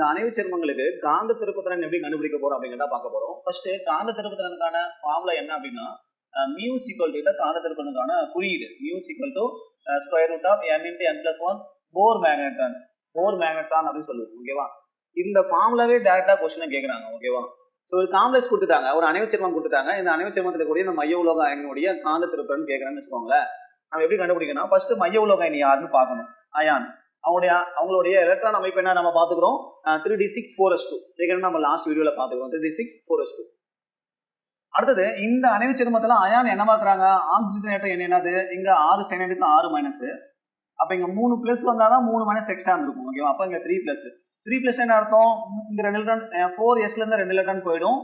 இந்த அணைவு சேர்மங்களுக்கு காந்த திருப்புத்திறன் எப்படி கண்டுபிடிக்க போறோம் அப்படிங்கிறத பார்க்க போறோம். ஃபர்ஸ்ட் காந்த திருப்புத்திறனுக்கான ஃபார்முலா என்ன அப்படின்னா மியூ சிக்வல் டு காந்த திருப்பனுக்கான குறியீடு. Mu equal to square root of n into n plus one Bohr magneton Bohr magneton அப்படின்னு சொல்லுவோம் ஓகேவா இந்த ஃபார்முலாவே டேரக்டா கொஸ்டின் கேட்குறாங்க ஓகேவா ஸோ ஒரு காம்ப்ளெக்ஸ் கொடுத்துட்டாங்க ஒரு அணைவு சேர்மம் கொடுத்துட்டாங்க. இந்த அணைவு சேர்மத்தில் கூடிய இந்த மைய உலோக அயனுடைய காந்த திருப்புறன் கேட்குறான்னு வச்சுக்கோங்களேன். நம்ம எப்படி கண்டுபிடிக்கணும்? ஃபர்ஸ்ட் மைய உலோக அயனி யாருன்னு பார்க்கணும். அயான் அவங்களுடைய அவங்களுடைய எலக்ட்ரான் அமைப்பு என்ன நம்ம பார்த்துக்கிறோம்? Three D six four S two ஏற்கனவே நம்ம லாஸ்ட் வீடியோவில் பார்த்துக்கிறோம். Three D six four S two அடுத்தது இந்த அணைவு சேர்மத்தில் அயான் என்ன பார்க்குறாங்க? ஆக்சிஜனேட்டர் என்ன என்னது? இங்கே ஆறு சைனடுக்கு ஆறு மைனஸ் அப்போ இங்கே மூணு ப்ளஸ் வந்தால் தான் மூணு மைனஸ் எக்ஸ்ட்ரா இருந்திருக்கும் ஓகேவா அப்போ இங்கே த்ரீ ப்ளஸ் த்ரீ ப்ளஸ் என்ன அர்த்தம்? இங்கே ரெண்டு எலக்ட்ரான் ஃபோர் எஸ்லேருந்து ரெண்டு எலக்ட்ரான் போயிடும்.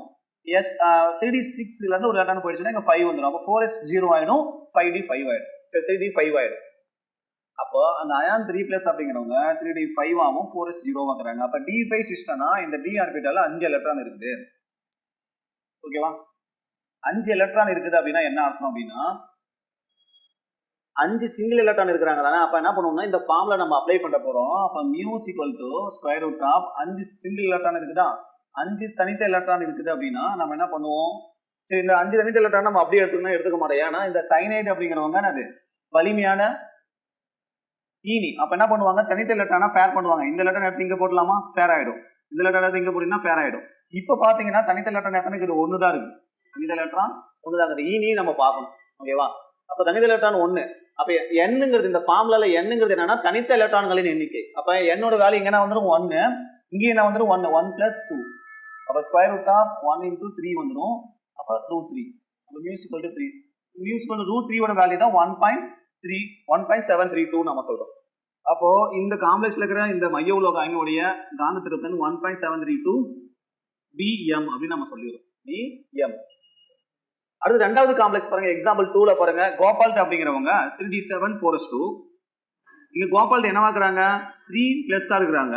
எஸ் த்ரீ டி சிக்ஸ்லேருந்து ஒரு எலக்ட்ரான் போயிடுச்சுன்னா இங்கே ஃபைவ் வந்துடும் அப்போ ஃபோர் எஸ் ஜீரோ ஆகிடும் ஃபைவ் டி ஃபைவ் ஆகிடும் சரி த்ரீ டி ஃபைவ் ஆகிடும் அப்போ அந்த அயான் த்ரீ பிளஸ் அப்படிங்கிறவங்க த்ரீ டி ஃபைவ் ஆகும் ஃபோர் எஸ் ஜீரோ வாங்குறாங்க. அப்போ டி ஃபைவ் சிஸ்டம்னா இந்த டி ஆர்பிட்டால அஞ்சு எலக்ட்ரான் இருக்குது. ஓகேவா அஞ்சு எலக்ட்ரான் இருக்குது அப்படின்னா என்ன அர்த்தம் அப்படின்னா அஞ்சு சிங்கிள் எலக்ட்ரான் இருக்கிறாங்க தானே. அப்போ என்ன பண்ணுவோம்னா இந்த ஃபார்ம்ல நம்ம அப்ளை பண்ண போறோம். அப்போ mu s equal to square root of அஞ்சு சிங்கிள் எலக்ட்ரான் இருக்குதா? அஞ்சு தனித்த எலக்ட்ரான் இருக்குது அப்படின்னா நம்ம என்ன பண்ணுவோம்? சரி இந்த அஞ்சு தனித்த எலக்ட்ரான் நம்ம அப்படியே எடுத்துக்கணும் எடுத்துக்க மாட்டோம். ஏன்னா இந்த சைனைட் அப்படிங்கிறவங்க அது வலிமையான ஈனி அப்போ என்ன பண்ணுவாங்க? தனித்த லெட்டர்னா ஃபேர் பண்ணுவாங்க. இந்த லெட்டர் எடுத்து இங்கே போடலாமா? ஃபேர் ஆகிடும் இந்த லெட்டர் எடுத்து இங்கே போட்டீங்கன்னா ஃபேர் ஆகிடும் இப்போ பார்த்தீங்கன்னா தனித்த லெட்டர் எத்தனை இது ஒன்று தான் இருக்குது தனித்த லெட்டரா ஒன்று தான் இருக்குது. ஈனி நம்ம பார்க்கணும். ஓகேவா அப்போ தனித்த லெட்டரான் ஒன்று அப்போ எண்ணுங்கிறது இந்த ஃபார்ம்ல எண்ணுங்கிறது என்னன்னா தனித்த எலக்ட்ரான்களின் எண்ணிக்கை. அப்போ என்னோட வேல்யூ இங்க என்ன வந்துடும் ஒன்று இங்கே என்ன வந்துடும் ஒன்று ஒன் பிளஸ் டூ அப்போ square root of one into three வந்துடும் அப்போ டூ த்ரீ அப்போ mu s equal to three mu s equal root த்ரீயோட வேல்யூ தான் one point three one point seven three two நம்ம சொல்றோம். அப்போ இந்த காம்ப்ளெக்ஸ்ல இருக்கிற இந்த மைய உலோக அயனுடைய காந்த திருத்தன் one point seven three two BM அப்படின்னு நம்ம சொல்லிடுறோம். பிஎம் அடுத்து ரெண்டாவது காம்ப்ளெக்ஸ் பாருங்க எக்ஸாம்பிள் டூல பாருங்க கோபால்ட் அப்படிங்கிறவங்க three D seven four S two இங்க கோபால்ட் என்னவாக்குறாங்க த்ரீ பிளஸ்ஸா இருக்கிறாங்க.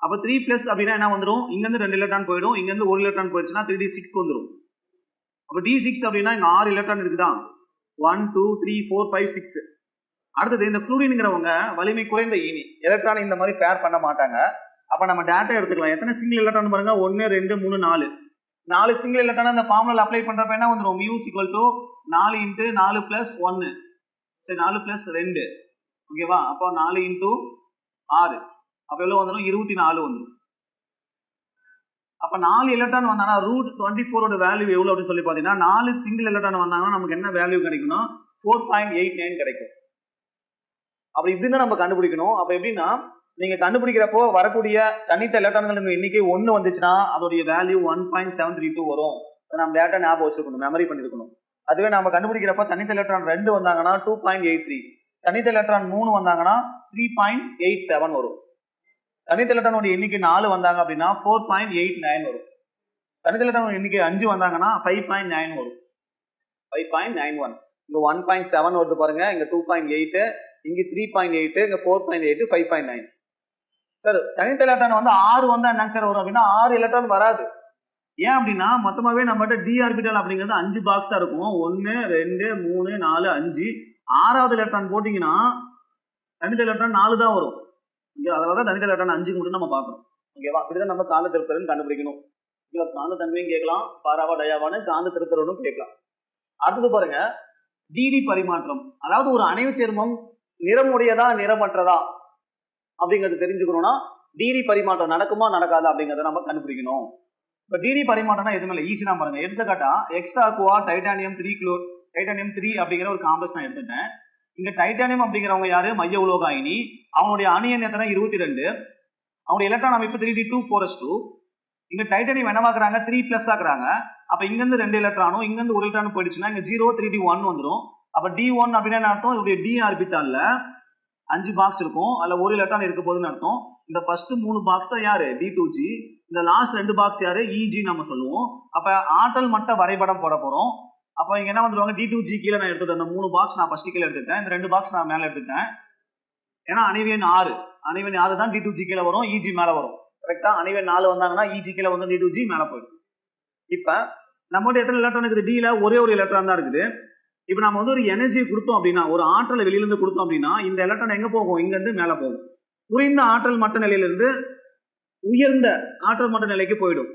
அப்ப த்ரீ பிளஸ் அப்படின்னா என்ன வந்துடும் இங்க இருந்து ரெண்டு எலக்ட்ரான் போயிடும் இங்க இருந்து ஒரு எலக்ட்ரான் போயிடுச்சுன்னா த்ரீ டி சிக்ஸ் வந்துடும் அப்ப டி சிக்ஸ் அப்படின்னா இங்க ஆறு எலக்ட்ரான் இருக்குதான் one two three four five six அடுத்தது இந்த ஃப்ளூரின்ங்கிறவங்க வலிமை குறைந்த ஈனி. எலக்ட்ரான் இந்த மாதிரி ஃபேர் பண்ண மாட்டாங்க. அப்போ நம்ம டேட்டா எடுத்துக்கலாம். எத்தனை சிங்கிள் எலக்ட்ரான் பாருங்க? ஒன்று ரெண்டு மூணு நாலு. நாலு சிங்கிள் எலக்ட்ரான் அந்த ஃபார்முலா அப்ளை பண்ணுறப்ப என்ன வந்துடும் மியூஸ் ஈக்குவல் டு நாலு இன்ட்டு நாலு ப்ளஸ் ஒன்று சரி நாலு ப்ளஸ் ரெண்டு. ஓகேவா அப்போ நாலு இன்ட்டு ஆறு. அப்போ எவ்வளோ வந்துடும் இருபத்தி நாலு வந்துடும் அப்போ நாலு எலக்ட்ரான் வந்தாங்கன்னா ரூட் டுவெண்ட்டி ஃபோரோட வேல்யூ எவ்வளோ அப்படின்னு சொல்லி பார்த்தீங்கன்னா நாலு சிங்கிள் எலக்ட்ரான் வந்தாங்கன்னா நமக்கு என்ன வேல்யூ கிடைக்கும்னா ஃபோர் பாயிண்ட் எயிட் நைன் கிடைக்கும். அப்படி இப்படி தான் நம்ம கண்டுபிடிக்கணும். அப்போ எப்படின்னா நீங்கள் கண்டுபிடிக்கிறப்போ வரக்கூடிய தனித்த எலக்ட்ரான்கள் எண்ணிக்கை ஒன்று வந்துச்சுன்னா அதோடைய value one point seven three two வரும். அதை நம்ம டேட்டா ஞாபகம் வச்சிருக்கணும் மெமரி பண்ணிருக்கணும். அதுவே நம்ம கண்டுபிடிக்கிறப்ப தனித்த எலக்ட்ரான் ரெண்டு வந்தாங்கன்னா டூ பாயிண்ட் எயிட் த்ரீ தனித்த எலக்ட்ரான் மூணு வந்தாங்கன்னா த்ரீ பாயிண்ட் எயிட் செவன் வரும். தனித்த எண்ணிக்கை நாலு வந்தாங்க அப்படின்னா ஃபோர் பாயிண்ட் எயிட் நைன் வரும். தனித்த எண்ணிக்கை அஞ்சு வந்தாங்கன்னா ஃபைவ் பாயிண்ட் நைன் வரும். ஃபைவ் பாயிண்ட் நைன் ஒன் இங்கே ஒன் பாயிண்ட் செவன் வருது பாருங்க. இங்கே டூ பாயிண்ட் எயிட் இங்கே த்ரீ பாயிண்ட் எயிட்டு இங்கே four point eight five point nine sir தனித்த எலக்ட்ரான் வந்து ஆறு வந்தால் என்னங்க சார் வரும் அப்படின்னா ஆறு எலக்ட்ரான் வராது. ஏன் அப்படின்னா மொத்தமாகவே நம்மகிட்ட டி ஆர்பிட்டல் அப்படிங்கிறது அஞ்சு பாக்ஸ் தான் இருக்கும். ஒன்று ரெண்டு மூணு நாலு அஞ்சு. ஆறாவது எலக்ட்ரான் போட்டிங்கன்னா தனித்த எலக்ட்ரான் நாலு தான் வரும். ஓகே அதனால தான் தனித்த எலக்ட்ரான் அஞ்சு மட்டும் நம்ம பார்க்கணும் ஓகேவா அப்படிதான் நம்ம காந்த திருப்பரன் கண்டுபிடிக்கணும். ஓகேவா காந்த தன்மையும் கேட்கலாம். பாராவா டயாவான்னு காந்த திருப்பரனும் கேட்கலாம். அடுத்தது பாருங்க. டிடி பரிமாற்றம். அதாவது ஒரு அணைவு சேர்மம் நிறமுடையதா நிறமற்றதா? அப்படிங்கிறது தெரிஞ்சுக்கணும்னா டிடி பரிமாற்றம் நடக்குமா நடக்காதா அப்படிங்கிறத நம்ம கண்டுபிடிக்கணும். இப்போ டிடி பரிமாற்றம்னா எதுவுமே இல்லை. ஈஸி தான் பாருங்க. எடுத்துக்காட்டா எக்ஸா குவா டைட்டானியம் த்ரீ குளோர் டைட்டானியம் த்ரீ அப்படிங்கிற ஒரு காம்ப்ளெக்ஸ் நான் எடுத்துட்டேன். இங்க டைட்டானியம் அப்படிங்கிறவங்க யாரு? மைய உலோக அயனி அவனுடைய அணு எண் எத்தனை? இருபத்தி ரெண்டு அவனுடைய எலக்ட்ரான் அமைப்பு three D two four S two இங்க டைட்டானியம் என்னவாக்குறாங்க த்ரீ பிளஸ் ஆக்குறாங்க. அப்ப இங்கிருந்து ரெண்டு எலக்ட்ரானும் இங்கிருந்து ஒரு எலக்ட்ரான் போயிடுச்சுன்னா இங்க ஜீரோ த்ரீ டி ஒன் வந்துடும் அப்ப டி ஒன் அப்படின்னா என்ன அர்த்தம்? இவருடைய டி ஆர்பிட்டால்ல அஞ்சு பாக்ஸ் இருக்கும். அதுல ஒரு எலக்ட்ரான் இருக்க போகுதுன்னு அர்த்தம். இந்த ஃபர்ஸ்ட் மூணு பாக்ஸ் தான் யாரு? டி டூ ஜி இந்த லாஸ்ட் ரெண்டு பாக்ஸ் யாரு? இஜி நம்ம சொல்லுவோம். அப்ப ஆற்றல் மட்ட வரைபடம் போட போறோம். அப்போ இங்கே என்ன வந்துருவாங்க? டி டூ ஜி கீழே நான் எடுத்துட்டேன். அந்த மூணு பாக்ஸ் நான் ஃபர்ஸ்ட் கீழே எடுத்துட்டேன். இந்த ரெண்டு பாக்ஸ் நான் மேலே எடுத்துட்டேன். ஏன்னா அணிவியன் ஆறு. அணிவன் ஆறு தான் டி டூ ஜி கீழே வரும் இஜி மேலே வரும். கரெக்டாக அணிவன் நாலு வந்தாங்கன்னா இஜி கீழே வந்து டி டூ ஜி மேலே போயிடும். இப்போ நம்மகிட்ட எத்தனை எலக்ட்ரான் இருக்குது? டியில் ஒரே ஒரு எலக்ட்ரான் தான் இருக்குது. இப்போ நம்ம வந்து ஒரு எனர்ஜி கொடுத்தோம் அப்படின்னா ஒரு ஆற்றலை வெளியிலேருந்து கொடுத்தோம் அப்படின்னா இந்த எலக்ட்ரான் எங்கே போகும்? இங்கேருந்து மேலே போகும். குறைந்த ஆற்றல் மட்ட நிலையிலிருந்து உயர்ந்த ஆற்றல் மட்ட நிலைக்கு போயிடும்.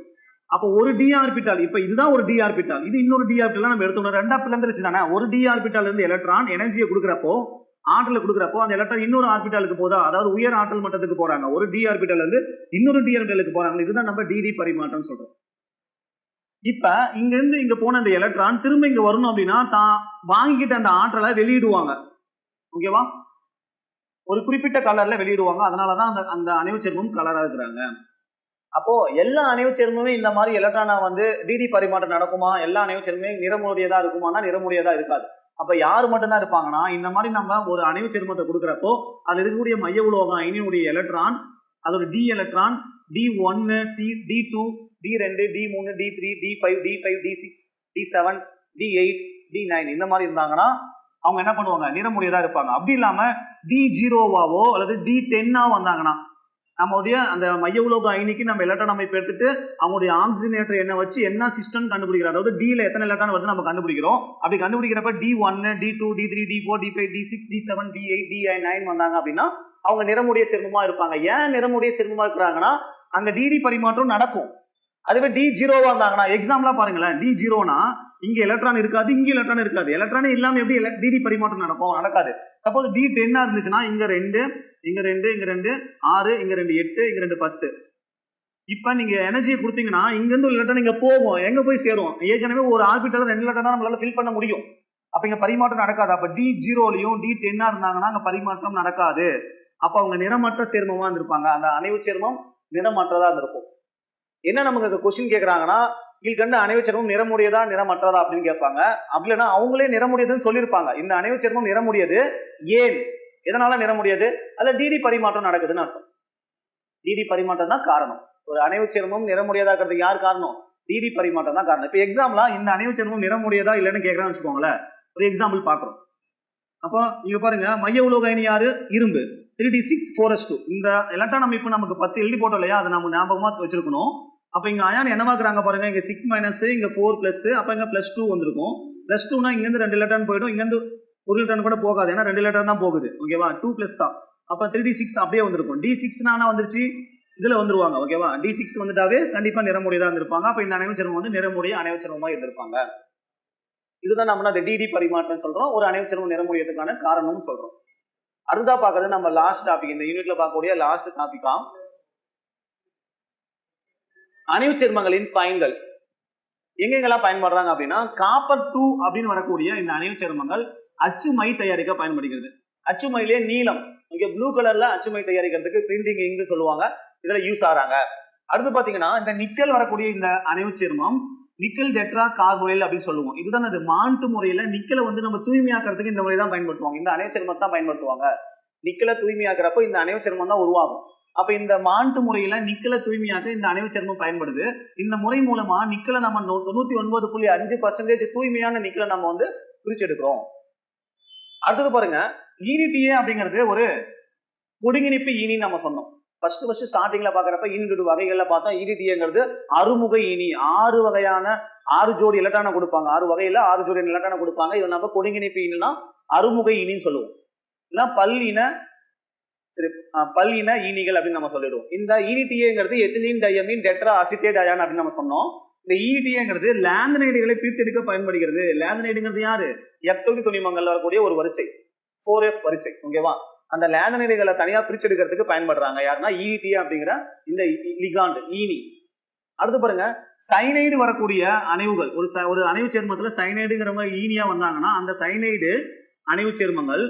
அப்போ ஒரு டிஆர்பிட்டால் இப்போ இதுதான் ஒரு டிஆர்பிட்டால் இது இன்னொரு டிஆர்பிட்டால் நம்ம எடுத்தோம் ரெண்டா பிளந்துருச்சு தானே? ஒரு டிஆர்பிட்டால் இருந்து எலக்ட்ரான் எனர்ஜியை கொடுக்குறப்போ ஆற்றலை கொடுக்குறப்போ அந்த எலக்ட்ரான் இன்னொரு ஆர்பிட்டாலுக்கு போதா? அதாவது உயர் ஆற்றல் மட்டத்துக்கு போறாங்க. ஒரு டிஆர்பிட்டால் இருந்து இன்னொரு டிஆர்பிட்டாலுக்கு போறாங்க. இதுதான் நம்ம டிடி பரிமாற்றம் சொல்றோம். இப்ப இங்க இருந்து இங்க போன அந்த எலக்ட்ரான் திரும்ப இங்க வரணும் அப்படின்னா தான் வாங்கிக்கிட்ட அந்த ஆற்றலை வெளியிடுவாங்க. ஓகேவா ஒரு குறிப்பிட்ட கலர்ல வெளியிடுவாங்க. அதனாலதான் அந்த அந்த அணைவு கலரா இருக்கிறாங்க. அப்போ எல்லா அணைவு சேர்மமே இந்த மாதிரி எலக்ட்ரானா வந்து டிடி பரிமாற்றம் நடக்குமா? எல்லா அணைவு சேர்மமே நிறமுடையதா இருக்குமானா நிறமுடையதா இருக்காது. அப்ப யார் மட்டும்தான் இருப்பாங்கன்னா இந்த மாதிரி நம்ம ஒரு அணைவு சேர்மத்தை கொடுக்குறப்போ அதுல இருக்கக்கூடிய மைய உலோகம் அயனியுடைய எலக்ட்ரான் அதோட டி எலக்ட்ரான் டி ஒன்னு டி டி டூ டி ரெண்டு டி மூணு D three D five D five D six D seven D eight D nine இந்த மாதிரி இருந்தாங்கன்னா அவங்க என்ன பண்ணுவாங்க? நிறமுடியதா இருப்பாங்க. அப்படி இல்லாம டி ஜீரோவாவோ அல்லது டி டென்னா வந்தாங்கன்னா நம்மளுடைய அந்த மைய உலோக அயனிக்கு நம்ம எலக்ட்ரான் அமைப்பு எடுத்துட்டு அவங்களுடைய ஆக்சிஜனேட்டர் என்ன வச்சு என்ன சிஸ்டம் கண்டுபிடிக்கிறோம் அதாவது டில எத்தனை எலக்ட்ரான் வருது நம்ம கண்டுபிடிக்கிறோம். அப்படி கண்டுபிடிக்கிறப்ப டி ஒன்னு D two D three D four D five D six D seven D eight D nine வந்தாங்க அப்படின்னா அவங்க நிறமுடைய சிரமமா இருப்பாங்க. ஏன் நிறமுடைய சிரமமா இருக்கிறாங்கன்னா அங்க டிடி பரிமாற்றம் நடக்கும். அதுவே டி ஜீரோவா இருந்தாங்கன்னா எக்ஸாம்பிளா பாருங்களேன் டி ஜீரோனா இங்க எலக்ட்ரான் இருக்காது இங்க எலக்ட்ரான் இருக்காது. எலக்ட்ரானே இல்லாம எப்படி டிடி பரிமாற்றம் நடக்கும்? நடக்காது. சப்போஸ் டி டென்னா இருந்துச்சுன்னா இங்க ரெண்டு இங்க ரெண்டு இங்க ரெண்டு ஆறு இங்க ரெண்டு எட்டு இங்க ரெண்டு பத்து. இப்ப நீங்க எனர்ஜியை கொடுத்தீங்கன்னா இங்க இருந்து ஒரு எலக்ட்ரான் இங்க போகும் எங்க போய் சேரும்? ஏற்கனவே ஒரு ஆர்பிட்டல் ரெண்டு எலக்ட்ரான் நம்மளால ஃபில் பண்ண முடியும். அப்ப இங்க பரிமாற்றம் நடக்காது. அப்ப டி ஜீரோலையும் டி டென்னா இருந்தாங்கன்னா அங்க பரிமாற்றம் நடக்காது. அப்ப அவங்க நிறமற்ற சேர்மமா இருந்திருப்பாங்க. அந்த அணைவு சேர்மம் நிறமற்றதா இருந்திருக்கும். என்ன நமக்கு அந்த கொஸ்டின் கேட்குறாங்கன்னா கீழ்கண்ட அணைவு சேர்மம் நிறமுடையதா நிறமற்றதா அப்படின்னு கேட்பாங்க. அப்படி இல்லைன்னா அவங்களே நிறமுடையதுன்னு சொல்லியிருப்பாங்க. இந்த அணைவு சேர்மம் நிறமுடையது ஏன்? எதனால நிறமுடையது? அதில் டிடி பரிமாற்றம் நடக்குதுன்னு அர்த்தம். டிடி பரிமாற்றம் தான் காரணம். ஒரு அணைவு சேர்மம் நிறமுடையதாக்கிறதுக்கு யார் காரணம்? டிடி பரிமாற்றம் தான் காரணம். இப்போ எக்ஸாம்பிளா இந்த அணைவு சேர்மம் நிறமுடையதா இல்லைன்னு கேட்கறான்னு வச்சுக்கோங்களேன். ஒரு எக்ஸாம்பிள் பார்க்குறோம். அப்போ இங்க பாருங்க மைய உலோக அயனி யாரு? இரும்பு. Three d six four s two இந்த எலக்ட்ரான் அமைப்பு நமக்கு பத்து எழுதி போட்டோம் இல்லையா? அதை நம்ம ஞாபகமா வச்சிருக்கணும். அப்போ இங்கே அயான் என்னவாக்குறாங்க பாருங்க இங்கே சிக்ஸ் மைனஸ் இங்கே ஃபோர் ப்ளஸ்ஸு அப்போ இங்கே ப்ளஸ் டூ வந்திருக்கும். ப்ளஸ் டூனா இங்கேருந்து ரெண்டு லெட்டர்னு போயிடும் இங்கேருந்து ஒரு லெட்டர்னு கூட போகாது ஏன்னா ரெண்டு லெட்டர் தான் போகுது. ஓகேவா டூ ப்ளஸ் தான். அப்போ த்ரீ டி சிக்ஸ் அப்படியே வந்திருக்கும். டி சிக்ஸ்னா வந்துருச்சு? இதில் வந்துருவாங்க ஓகேவா டி சிக்ஸ் வந்துட்டாவே கண்டிப்பாக நிறமுடியதாக இருந்திருப்பாங்க. அப்போ இந்த அணைவச்சரம் வந்து நிறமுடைய அணைவச்சரமா இருந்திருப்பாங்க. இதுதான் நம்ம அந்த டிடி பரிமாற்றம் சொல்கிறோம் ஒரு அணைவச்சரம் நிறமுடியதுக்கான காரணம்னு சொல்கிறோம் அடுத்ததாக பார்க்குறது நம்ம லாஸ்ட் டாபிக் இந்த யூனிட்டில் பார்க்கக்கூடிய லாஸ்ட் டாபிக்கா அணைவு சேர்மங்களின் பயன்கள். எங்கெங்கெல்லாம் பயன்படுறாங்க அப்படின்னா காப்பர் டூ அப்படின்னு வரக்கூடிய இந்த அணைவு சேர்மங்கள் அச்சு மை தயாரிக்க பயன்படுகிறது. அச்சுமையிலே நீளம் இங்கே ப்ளூ கலர்ல அச்சுமை தயாரிக்கிறதுக்கு பிரிண்டிங் இங்கு சொல்லுவாங்க. இதுல யூஸ் ஆறாங்க. அடுத்து பாத்தீங்கன்னா இந்த நிக்கல் வரக்கூடிய இந்த அணைவு சேர்மம் நிக்கல் டெட்ரா கார்போனைல் அப்படின்னு சொல்லுவோம். இதுதான் அது மாண்டு முறையில நிக்கலை வந்து நம்ம தூய்மையாக்குறதுக்கு இந்த முறை தான் பயன்படுத்துவாங்க. இந்த அணைவு சேர்மத்தை தான் பயன்படுத்துவாங்க. நிக்கலை தூய்மையாக்குறப்போ இந்த அணைவு சேர்மம் தான் உருவாகும். அப்ப இந்த மாண்டு முறையில நிக்கலை தூய்மையாக இந்த அணைவு சேர்மம் பயன்படுது. இந்த முறை மூலமா நிக்கலை நம்ம நூ- தொண்ணூத்தி ஒன்பது புள்ளி அஞ்சு பர்சன்டேஜ் தூய்மையான நிக்கலை நம்ம வந்து பிரிச்சு எடுக்கிறோம் அடுத்தது பாருங்க ஈனிடிஏ அப்படிங்கிறது ஒரு ஒடுங்கிணைப்பு ஈனின்னு நம்ம சொன்னோம். ஃபர்ஸ்ட் ஃபர்ஸ்ட் ஸ்டார்டிங்ல பாக்குறப்ப ஈனிட்டு வகைகள்ல பார்த்தோம் ஈனிடிஏங்கிறது அறுமுக ஈனி ஆறு வகையான ஆறு ஜோடி இலட்டான கொடுப்பாங்க. ஆறு வகையில ஆறு ஜோடி இலட்டான கொடுப்பாங்க. இது நம்ம கொடுங்கிணைப்பு ஈனினா அறுமுக ஈனின்னு சொல்லுவோம். இல்லைன்னா பல்லின சரி அஹ், பல்லின ஈனிகள் அப்படின்னு நம்ம சொல்லிடுவோம். இந்த ஈனிடிஏங்கிறது ethylene diamine tetra acetate ion அப்படின்னு நம்ம சொன்னோம். இந்த ஈனிடிஏங்கிறது லேந்தனைடுகளை பிரித்தெடுக்க பயன்படுகிறது. லேந்தனைடுங்கிறது யாரு? எத்தொகுதி துணிமங்கள்ல வரக்கூடிய ஒரு வரிசை. ஃபோர் எஃப் வரிசை ஓகேவா அந்த லேந்தனைடுகளை தனியா பிரிச்செடுக்கிறதுக்கு பயன்படுறாங்க. யாருன்னா ஈடி அப்படிங்கிற இந்த லிகாண்ட் ஈனி. அடுத்து பாருங்க சைனைடு வரக்கூடிய அணைவுகள். ஒரு ஒரு அணைவு சேர்மத்துல சைனைடுங்கிறவங்க ஈனியா வந்தாங்கன்னா அந்த சைனைடு அணைவு சேர்மங்கள்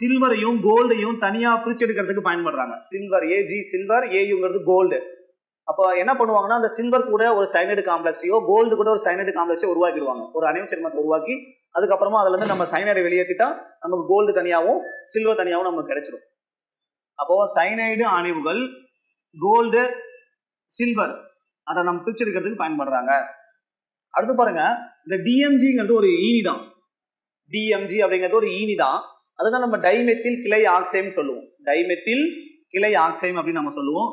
சில்வரையும் கோல்டையும் தனியா பிரிச்செடுக்கிறதுக்கு பயன்படுறாங்க. சில்வர் ஏஜி சில்வர் ஏயுங்கிறது கோல்டு அப்போ என்ன பண்ணுவாங்கன்னா அந்த சில்வர் கூட ஒரு சைனைடு காம்ப்ளெக்ஸையோ கோல்டு கூட ஒரு சைனைடு காம்ப்ளெக்ஸையோ உருவாக்கிடுவாங்க. ஒரு அணைவு சேர்மத்தை உருவாக்கி அதுக்கப்புறமா அதுல இருந்து நம்ம சைனைடை வெளியேற்றிட்டா நமக்கு கோல்டு தனியாகவும் சில்வர் தனியாகவும் நமக்கு கிடைச்சிடும் அப்போ சைனைடு அணைவுகள் கோல்டு சில்வர் அதை நம்ம பிரிச்செடுக்கிறதுக்கு பயன்படுறாங்க. அடுத்து பாருங்க இந்த டிஎம்ஜிங்கிறது ஒரு ஈனி தான் டிஎம்ஜி அப்படிங்கிறது ஒரு ஈனி தான் அதுதான் நம்ம டைமெத்தில் கிளை ஆக்சைம் சொல்லுவோம். டைமெத்தில் கிளை ஆக்சைம் அப்படின்னு நம்ம சொல்லுவோம்.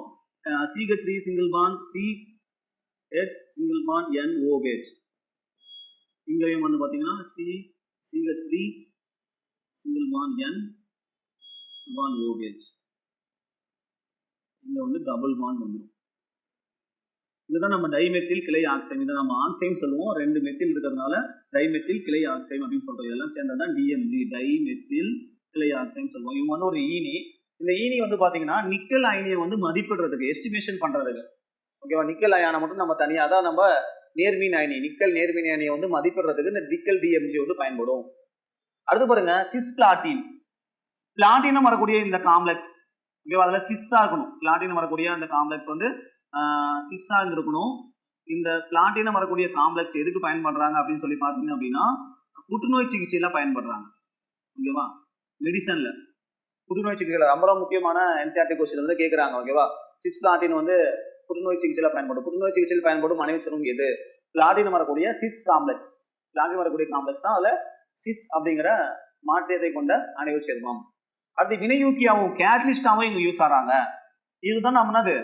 CH three single bond C H single bond N OH இங்கேயும் வந்து பார்த்தீங்கன்னா C CH three single bond N bond OH இங்கே வந்து டபுள் பான் வந்துடும் இதுதான் நம்ம டைமெத்தில் கிளை ஆக்சைம் இதை நம்ம ஆக்சைம் சொல்லுவோம். ரெண்டு மெத்தில் இருக்கிறதுனால டைமெத்தில் கிளை ஆக்சைம் அப்படின்னு சொல்றோம் இதெல்லாம் சேர்ந்தது தான் டிஎம்ஜி டைமெத்தில் கிளை ஆக்சைம் சொல்லுவோம். இவங்க வந்து ஒரு ஈனி. இந்த ஈனி வந்து பாத்தீங்கன்னா நிக்கல் அயனியை வந்து மதிப்பிடுறதுக்கு எஸ்டிமேஷன் பண்றதுக்கு. ஓகேவா நிக்கல் அயானை மட்டும் நம்ம தனியாக தான் நம்ம நேர்மீன் அயனி நிக்கல் நேர்மீன் அயனியை வந்து மதிப்பிடுறதுக்கு இந்த நிக்கல் டிஎம்ஜி வந்து பயன்படும். அடுத்து பாருங்க சிஸ் பிளாட்டின் பிளாட்டினம் வரக்கூடிய இந்த காம்ப்ளெக்ஸ் ஓகேவா அதில் சிஸ்ஸாக இருக்கணும். பிளாட்டினம் வரக்கூடிய அந்த காம்ப்ளெக்ஸ் வந்து சிஸ்ஸாக இருந்திருக்கணும். இந்த பிளாட்டினம் வரக்கூடிய காம்ப்ளெக்ஸ் எதுக்கு பயன்படுறாங்க அப்படின்னு சொல்லி பார்த்தீங்க அப்படின்னா புற்றுநோய் சிகிச்சையில பயன்படுறாங்க. ஓகேவா? மெடிசனில் புற்றுநோய் சிகிச்சையில் ரொம்ப ரொம்ப முக்கியமான என்சிஆர்டி கொஸ்டின் வந்து கேட்குறாங்க ஓகேவா? சிஸ் பிளாட்டின் வந்து புற்றுநோய் சிகிச்சையில் பயன்படும். புற்றுநோய் சிகிச்சையில் பயன்படும் அனைவரும் எது? பிளாட்டினம் வரக்கூடிய சிஸ் காம்ப்ளெக்ஸ் பிளாட்டினம் வரக்கூடிய காம்ப்ளெக்ஸ் தான் அதில் சிஸ் அப்படிங்கிற மாற்றியத்தை கொண்ட அணைவு சேர்மம் அடுத்து வினையூக்கியாவும் கேட்லிஸ்டாவும் இங்கே யூஸ் ஆகிறாங்க இதுதான் நம்ம என்னது?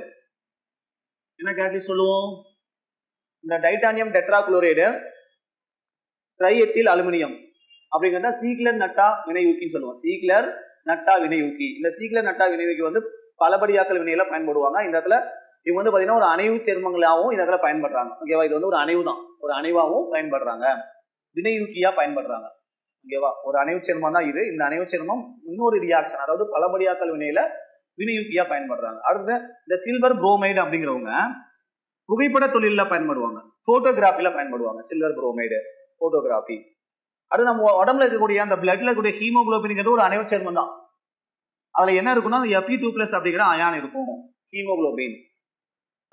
என்ன கேட்லிஸ்ட் சொல்லுவோம்? இந்த டைட்டானியம் டெட்ராகுளோரைடு ட்ரையத்தில் அலுமினியம். அப்படிங்கிறத சீக்லர் நட்டா வினையூக்கின்னு சொல்லுவோம். சீக்லர் நட்டா வினையூக்கி. இந்த சீக்லர் நட்டா வினையூக்கி வந்து பலபடியாக்கல் வினையில பயன்படுவாங்க. இந்த இடத்துல இவங்க வந்து பார்த்தீங்கன்னா ஒரு அணைவு சேர்மங்களாகவும் இந்த இடத்துல பயன்படுறாங்க. ஓகேவா இது வந்து ஒரு அணைவு தான் ஒரு அணைவாகவும் பயன்படுறாங்க. வினையூக்கியா பயன்படுறாங்க. ஓகேவா ஒரு அணைவு சேர்மம் தான் இது. இந்த அணைவு சேர்மம் இன்னொரு ரியாக்ஷன் அதாவது பலபடியாக்கல் வினையில வினையூக்கியா பயன்படுறாங்க. அடுத்து இந்த சில்வர் புரோமைடு அப்படிங்கிறவங்க புகைப்பட தொழிலில் பயன்படுவாங்க. ஃபோட்டோகிராஃபியில் பயன்படுவாங்க சில்வர் புரோமைடு போட்டோகிராஃபி அடுத்து நம்ம உடம்புல இருக்கக்கூடிய அந்த பிளட்ல இருக்கக்கூடிய ஹீமோகுளோபின்ங்கிறது ஒரு அனைவர் சேர்மம் தான். அதில் என்ன இருக்குன்னா அந்த எஃப்இ டூ பிளஸ் அப்படிங்கிற அயான் இருக்கும். ஹீமோகுளோபின்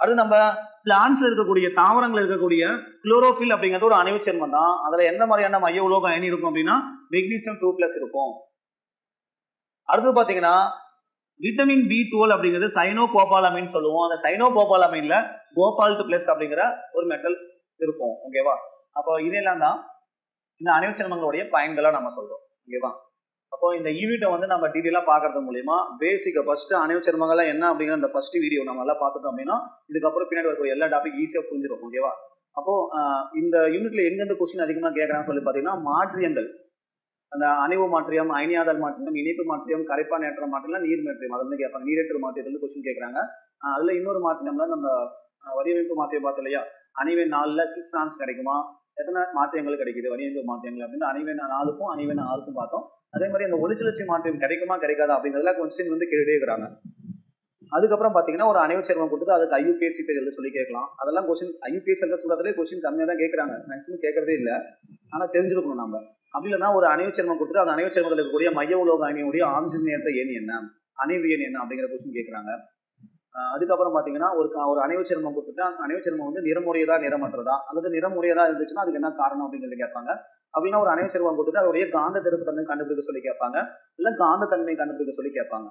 அடுத்து நம்ம பிளான்ஸ்ல இருக்கக்கூடிய தாவரங்கள் இருக்கக்கூடிய குளோரோஃபில் அப்படிங்கிறது ஒரு அணைவு சேர்மம் தான். அதில் எந்த மாதிரியான மைய உலோக அயனி இருக்கும் அப்படின்னா மெக்னீசியம் டூ பிளஸ் இருக்கும். அடுத்து பார்த்தீங்கன்னா விட்டமின் பி டுவெல் அப்படிங்கிறது சைனோ கோபாலமைன் சொல்லுவோம். அந்த சைனோ கோபாலமைன்ல கோபால்ட் பிளஸ் அப்படிங்கிற ஒரு மெட்டல் இருக்கும். ஓகேவா அப்போ இதெல்லாம் தான் இந்த அணைவு சேர்மங்களுடைய பயன்களை நம்ம சொல்றோம். ஓகேவா அப்போ இந்த யூனிட்டை வந்து நம்ம டீட்டெயிலாக பார்க்கறது மூலியமா பேசிக்காக ஃபர்ஸ்ட் அணைவு சேர்மங்கள்லாம் என்ன அப்படிங்கிற அந்த ஃபர்ஸ்ட் வீடியோ நம்ம எல்லாம் பார்த்துட்டோம் அப்படின்னா இதுக்கப்புறம் பின்னாடி வரக்கூடிய எல்லா டாபிக் ஈஸியாக புரிஞ்சிடும் ஓகேவா அப்போ இந்த யூனிட்ல எங்கெந்த கொஸ்டின் அதிகமாக கேட்கறான்னு சொல்லி பார்த்தீங்கன்னா மாற்றியங்கள். அந்த அணைவு மாற்றியம் அயனியாதல் மாற்றியம் இணைப்பு மாற்றியம் கரைப்பான் ஏற்ற மாற்றியம் நீர் மாற்றியம். அது வந்து கேட்பாங்க. நீரேற்று மாற்றியத்துல கொஸ்டின் கேட்கறாங்க. அதுல இன்னொரு மாற்றியம்ல நம்ம வடிவமைப்பு மாற்றியம் பார்த்தோம் இல்லையா? அணிவை நாலுல சிக்ஸ் நான்ஸ் கிடைக்குமா? எத்தனை மாற்றியங்கள் கிடைக்குது? வடிவமைப்பு மாற்றியங்கள் அப்படின்னு அணிவை நாலுக்கும் அணிவை ஆறுக்கும் பார்த்தோம். அதே மாதிரி அந்த ஒளிச்சுழற்சி மாற்றியம் கிடைக்குமா? கிடைக்காதா? அப்படிங்கிறதுல கொஸ்டின் வந்து கேட்டுட்டே இருக்கிறாங்க. அதுக்கப்புறம் பார்த்தீங்கன்னா ஒரு அணைவு சேர்மம் கொடுத்துட்டு அதுக்கு ஐயூபிஎஸ்சி பேர் எழுத சொல்லி கேட்கலாம். அதெல்லாம் கொஸ்டின் ஐயூபிஎஸ் எழுத சொல்றதுலேயே கொஸ்டின் கம்மியாக தான் கேட்குறாங்க மேக்ஸிமம் கேட்கறதே இல்லை. ஆனால் தெரிஞ்சுருக்கணும் நம்ம அப்படி இல்லைன்னா ஒரு அணைவு சேர்மம் கொடுத்துட்டு அந்த அணைவு சேர்மத்தில் இருக்கக்கூடிய மைய உலோக அணியுடைய ஆக்சிஜன் ஏற்ற ஏன் என்ன? அணைவு எண் என்ன அப்படிங்கிற கொஸ்டின் கேட்குறாங்க அதுக்கப்புறம் பார்த்தீங்கன்னா ஒரு ஒரு அணைவு சேர்மம் கொடுத்துட்டு அந்த அணைவு சேர்மம் வந்து நிறமுடையதா நிறமற்றதா? அல்லது நிறமுடையதா இருந்துச்சுன்னா அதுக்கு என்ன காரணம் அப்படிங்கிறது கேட்பாங்க. அப்படின்னா ஒரு அணைவு சேர்மம் கொடுத்துட்டு அதோடைய காந்த திருப்புத்தன்மை கண்டுபிடிக்க சொல்லி கேட்பாங்க. இல்லை காந்த தன்மை கண்டுபிடிக்க சொல்லி கேட்பாங்க.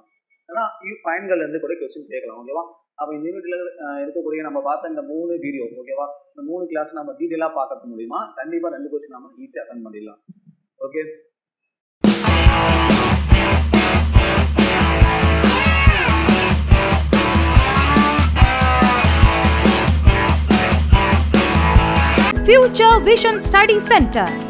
ஏன்னா பயன்கள் இருந்து கூட கொஸ்டின் கேட்கலாம் ஓகேவா அப்போ இந்த யூனிட்ல இருக்கக்கூடிய நம்ம பார்த்த இந்த மூணு வீடியோ ஓகேவா இந்த மூணு கிளாஸ் நம்ம டீட்டெயிலாக பார்க்கறது மூலியமா கண்டிப்பாக ரெண்டு கொஸ்டின் நம்ம ஈஸியாக அட்டன் பண்ணிடலாம். Okay Future Vision Study Center.